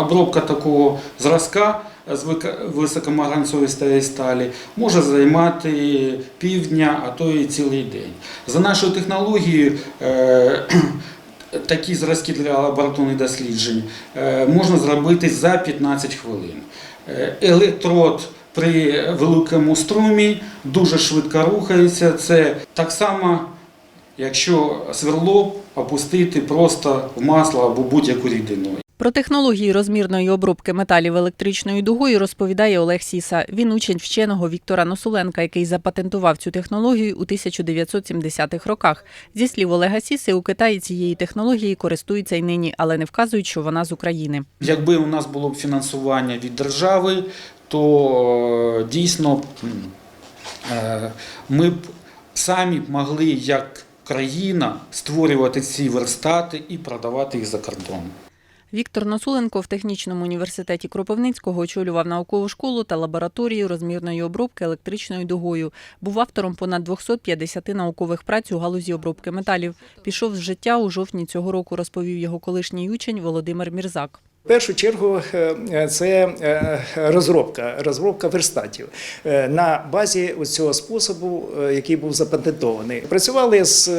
обробка такого зразка з високомаганцевої сталі може займати півдня, а то і цілий день. За нашою технологією е, такі зразки для лабораторних досліджень е, можна зробити за 15 хвилин. Е, Електрод при великому струмі дуже швидко рухається. Це так само, якщо сверло опустити просто в масло або будь-яку рідину. Про технології розмірної обробки металів електричною дугою розповідає Олег Сіса. Він учень вченого Віктора Носуленка, який запатентував цю технологію у 1970-х роках. Зі слів Олега Сіси, у Китаї цієї технології користуються й нині, але не вказують, що вона з України. Якби у нас було б фінансування від держави, то е, дійсно е, ми б самі могли як країна створювати ці верстати і продавати їх за кордон. Віктор Носуленко в технічному університеті Кропивницького очолював наукову школу та лабораторію розмірної обробки електричною дугою. Був автором понад 250 наукових праць у галузі обробки металів. Пішов з життя у жовтні цього року, розповів його колишній учень Володимир Мірзак. В першу чергу е, це е, розробка, розробка верстатів е, на базі цього способу, який був запатентований. Працювали з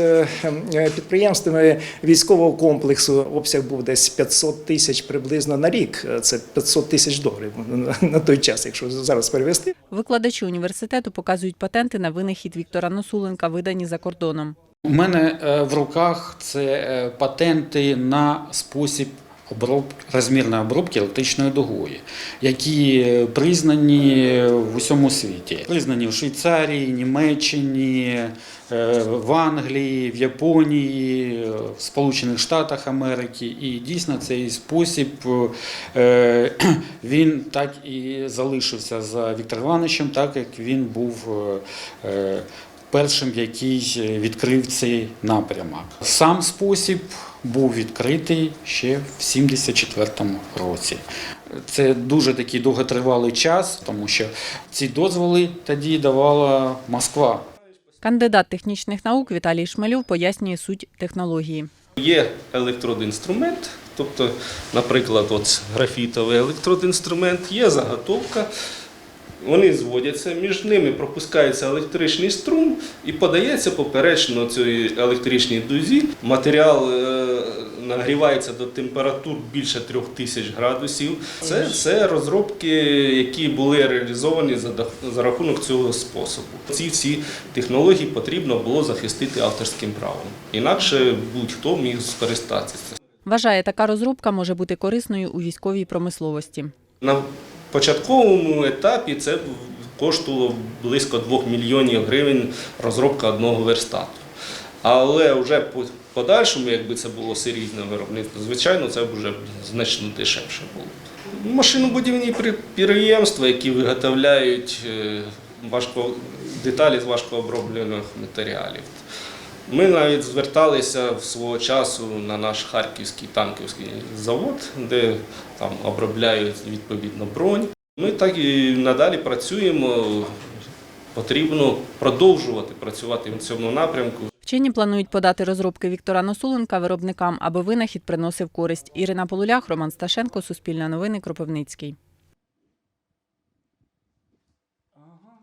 підприємствами військового комплексу. Обсяг був десь 500 тисяч приблизно на рік. Це 500 тисяч доларів на той час, якщо зараз перевести. Викладачі університету показують патенти на винахід Віктора Носуленка, видані за кордоном. У мене в руках це патенти на спосіб оброб... розмірної обробки електричною дугою, які признані в усьому світі. Признані в Швейцарії, Німеччині, е, в Англії, в Японії, в Сполучених Штатах Америки. І дійсно цей спосіб е, він так і залишився за Віктором Івановичем, так як він був. е, першим, який відкрив цей напрямок. Сам спосіб був відкритий ще в 74-му році. Це дуже такий довготривалий час, тому що ці дозволи тоді давала Москва. Кандидат технічних наук Віталій Шмелюв пояснює суть технології. Є електродінструмент, тобто, наприклад, от графітовий електродінструмент, є заготовка. Вони зводяться, між ними пропускається електричний струм і подається поперечно цій електричній дузі. Матеріал е, нагрівається до температур більше 3000 градусів. Це все розробки, які були реалізовані за, рахунок цього способу. Ці всі технології потрібно було захистити авторським правом. Інакше будь-хто міг скористатися. Вважає, така розробка може бути корисною у військовій промисловості. На початковому етапі це коштувало близько 2 мільйонів гривень розробка одного верстату. Але вже по подальшому, якби це було серійне виробництво, звичайно, це б вже значно дешевше було. Машинобудівні підприємства, які виготовляють е, важко, деталі з важкооброблених матеріалів. Ми навіть зверталися в свого часу на наш харківський танківський завод, де там обробляють відповідно бронь. Ми так і надалі працюємо. Потрібно продовжувати працювати в цьому напрямку. Вчені планують подати розробки Віктора Носуленка виробникам, аби винахід приносив користь. Ірина Полулях, Роман Сташенко, Суспільне новини, Кропивницький.